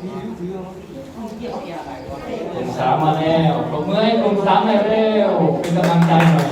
กลุ่มสามมาแล้วปรบมือให้กลุ่มสามหน่อยเร็ว เป็นกำลังใจหน่อย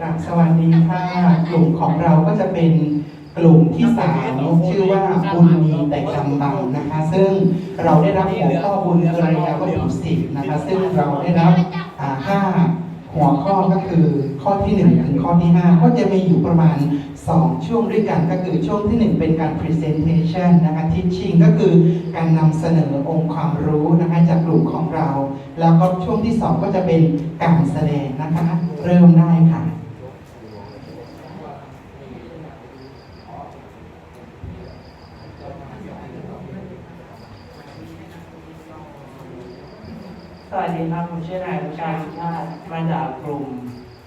ครับสวัสดีค่ะ กลุ่มของเราก็จะเป็นกลุ่มที่สามชื่อว่าบุญมีแต่กำบังนะคะ ซึ่งเราได้รับหัวข้อบุญเกินยาวัตถุสิบนะคะ ซึ่งเราได้รับอ่าห้าหัวข้อก็คือข้อที่หนึ่งถึงข้อที่ห้าก็จะมีอยู่ประมาณ 2ช่วงด้วยกันก็คือช่วงที่ 1 เป็นการ presentation นะคะ teaching ก็คือการนำเสนอองค์ความรู้นะคะจากกลุ่มของเรา แล้วก็ช่วงที่ 2 ก็จะเป็นการแสดงนะคะ เริ่มได้ค่ะสวัสดีครับผมชื่อนายรุชาชาติมาจากกลุ่ม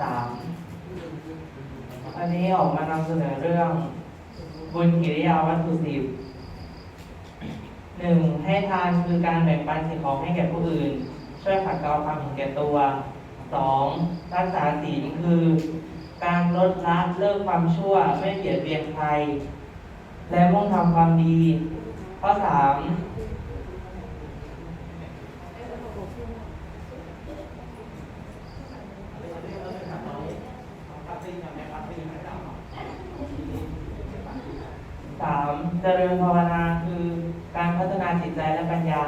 สาม วันนี้ออกมานำเสนอเรื่อง บุญกิริยาวัตถุสิบหนึ่งให้ทานคือการแบ่งปันสิ่งของให้แก่ผู้อื่น ช่วยขัดเกลาความเห็นแก่ตัวสองรักษาศีลคือ การลดละเลิกความชั่วไม่เบียดเบียนใคร และมุ่งทำความดี ข้อสามามเจริญภาวนาคือการพัฒนาจิตใจและปัญญา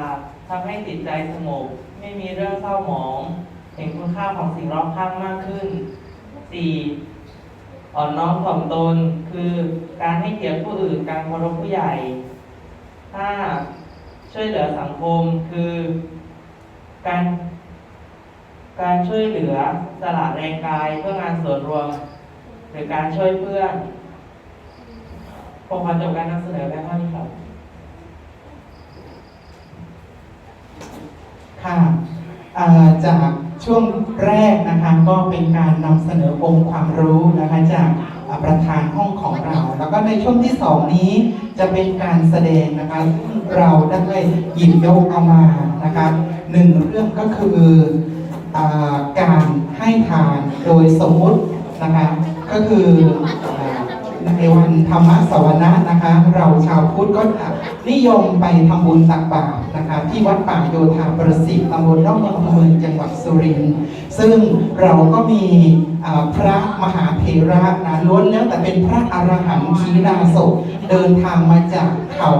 ทำให้จิตใจสงบไม่มีเรื่องเศร้าหมอง เห็นคุณค่าของสิ่งรอบข้างมากขึ้นสี่อ่อนน้อมถ่อมตนคือการให้เกียรติผู้อื่นการเคารพผู้ใหญ่ห้าช่วยเหลือสังคมคือ การการช่วยเหลือสละแรงกายเพื่องานส่วนรวม หรือการช่วยเพื่อน ผมขอจบการนำเสนอแค่เท่านี้ครับค่ะจากช่วงแรกนะคะก็เป็นการนำเสนอองค์ความรู้นะคะจากประธานห้องของเรา แล้วก็ในช่วงที่สองนี้จะเป็นการแสดงนะคะซึ่งเราได้หยิบยกเอามานะคะหนึ่งเรื่องก็คืออการให้ทานโดยสมมุตินะคะก็คือ ในวันธรรมสวนะนะคะ เราชาวพุทธก็นิยมไปทำบุญตักบาตรนะคะ ที่วัดป่าโยธาประสิทธิ์ตำบลนอกเมืองอำเภอเมืองจังหวัดสุรินทร์ซึ่งเราก็มีพระมหาเถระนะล้วนแล้วแต่เป็นพระอรหันต์ขีณาสพเดินทางมาจากเขา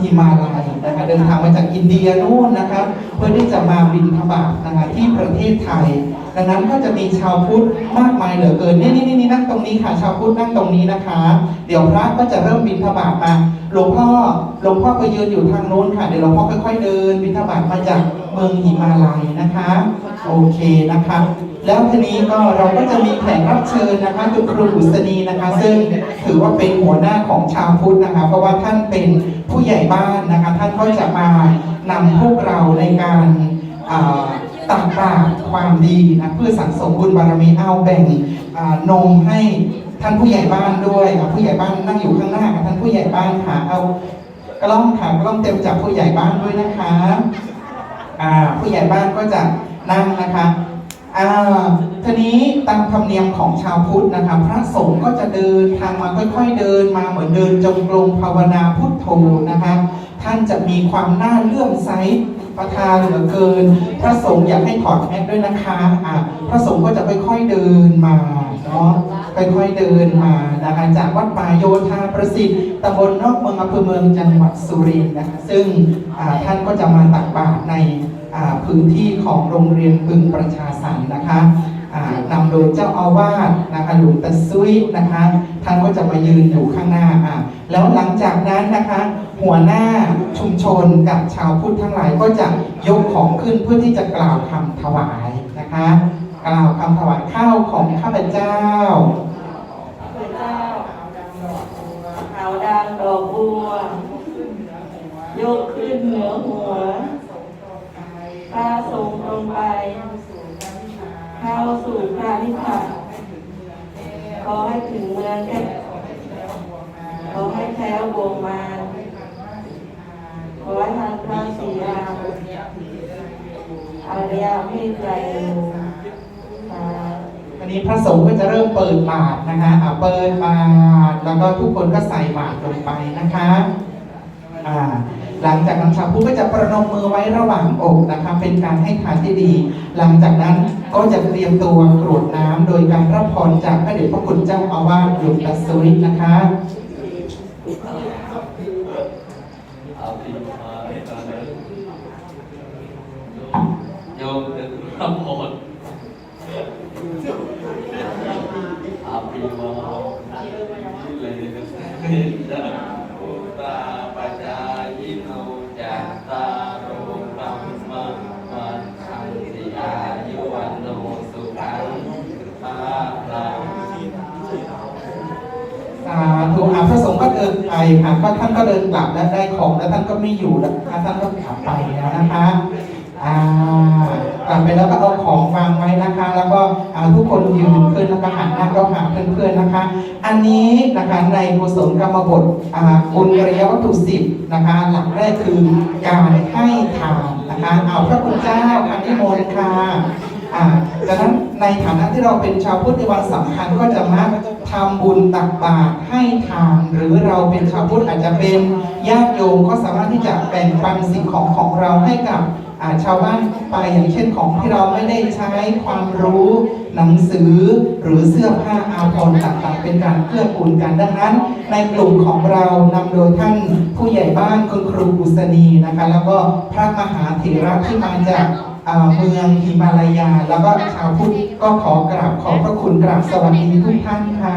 หิมาลัยนะคะเดินทางมาจากอินเดียนู่นนะคะเพื่อที่จะมาบินทบาทนะคะที่ประเทศไทย ดังนั้นก็จะมีชาวพุทธมากมายเหลือเกินนี่นี่นี่นั่งตรงนี้ค่ะ ชาวพุทธนั่งตรงนี้นะคะ เดี๋ยวพระก็จะเริ่มบิณฑบาตมาหลวงพ่อหลวงพ่อไปยืนอยู่ทางโน้นค่ะ เดี๋ยวหลวงพ่อค่อยๆเดิน บิณฑบาตมาจากเมืองหิมาลัยนะคะ โอเคนะคะแล้วทีนี้ก็เราก็จะมีแขกรับเชิญนะคะคือครูบุษณีนะคะ ซึ่งถือว่าเป็นหัวหน้าของชาวพุทธนะคะ เพราะว่าท่านเป็นผู้ใหญ่บ้านนะคะ ท่านก็จะมานำพวกเราในการอ่า ตักบาตรความดีนะเพื่อสังสมบุญบารมีเอาแบ่งนมให้ท่านผู้ใหญ่บ้านด้วยอะผู้ใหญ่บ้านนั่งอยู่ข้างหน้าท่านผู้ใหญ่บ้านค่ะเอากล้องค่ะกล้องเต็มจากผู้ใหญ่บ้านด้วยนะคะผู้ใหญ่บ้านก็จะนั่งนะคะอ่าทีนี้ตามธรรมเนียมของชาวพุทธนะคะพระสงฆ์ก็จะเดินทางมาค่อยๆเดินมาเหมือนเดินจงกรมภาวนาพุทโธนะคะ ท่านจะมีความน่าเลื่อมใส ประทานเหลือเกิน พระสงฆ์อยากให้ถอดแมสด้วยนะคะอะพระสงฆ์ก็จะค่อยๆเดินมาเนาะค่อยๆเดินมานะคะจากวัดป่าโยธาประสิทธิ์ตำบลนอกเมืองอำเภอเมืองจังหวัดสุรินทร์นะคะซึ่งท่านก็จะมาตักบาตรในพื้นที่ของโรงเรียนพึงประชาสรรค์นะคะ นำโดยเจ้าอาวาสนะคะหลวงตาซุยนะคะ ท่านก็จะมายืนอยู่ข้างหน้าอะแล้วหลังจากนั้นนะคะ หัวหน้าชุมชนกับชาวพุทธทั้งหลายก็จะยกของขึ้นเพื่อที่จะกล่าวคำถวายนะคะ กล่าวคำถวายข้าวของข้าพเจ้าาวดังดอกบัว ยกขึ้นเหนือหัวพาส่งตรงไป เข้าสู่พระนิพพาน ขอให้ถึงเมืองแค่ขอให้แคล้ววงมาขอให้ทางพระศรีราอารยเมตไตรสาธุอันนี้พระสงฆ์ก็จะเริ่มเปิดบาตรนะคะอ่าเปิดบาตรแล้วก็ทุกคนก็ใส่บาตรลงไปนะคะ อ่า หลังจากนั้นชาวพุทธก็จะประนมมือไว้ระหว่างอกนะคะเป็นการให้ทานที่ดี หลังจากนั้นก็จะเตรียมตัวกรวดน้ำโดยการรับพรจากพระเดชพระคุณเจ้าอาวาสหลวงตาสุรินะคะโยมเดินรับหมดอาปีมาเลย ก็เดินไปค่ะก็ท่านก็เดินกลับและได้ของแล้วท่านก็ไม่อยู่แล้วท่านก็กลับไปแล้วนะคะอ่ากลับไปแล้วก็เอาของวางไว้นะคะ แล้วก็ทุกคนยืนขึ้นแล้วก็หันหน้าเข้าหาเพื่อนๆนะคะ อันนี้นะคะในกุศลกรรมบทอ่าบุญระยะวัตถุสิบนะคะ หลักแรกคือการให้ทานนะคะเอาพระคุณเจ้าอันนี้โมนต์ค่ะ อ่าดังนั้นในฐานะที่เราเป็นชาวพุทธในวันสำคัญก็จะมาทำบุญตักบาตรให้ทานหรือเราเป็นชาวพุทธอาจจะเป็นญาติโยมก็สามารถที่จะแบ่งปันสิ่งของของเราให้กับชาวบ้านไปอย่างเช่นของที่เราไม่ได้ใช้ความรู้หนังสือหรือเสื้อผ้าอาภรณ์ต่างๆ เป็นการเกื้อกูลกันดังนั้น ในกลุ่มของเรานำโดยท่านผู้ใหญ่บ้านคุณครูกุศนีนะคะแล้วก็พระมหาเถระที่มาจากอ่า เมืองฮิมาลายา แล้วก็ชาวพุทธก็ขอกราบขอบพระคุณกราบสวัสดีทุกท่านค่ะ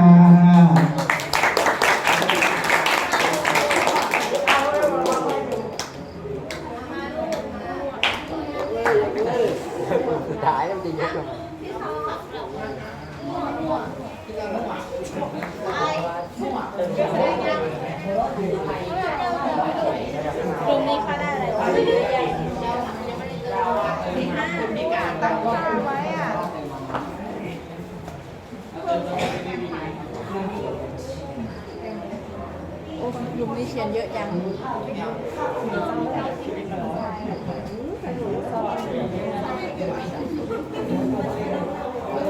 กลุ่มนี้เขาได้อะไรวะมีห้ามีการตั้งค่าไว้อะ โอ้ลุงมนี้เขียนเยอะจัง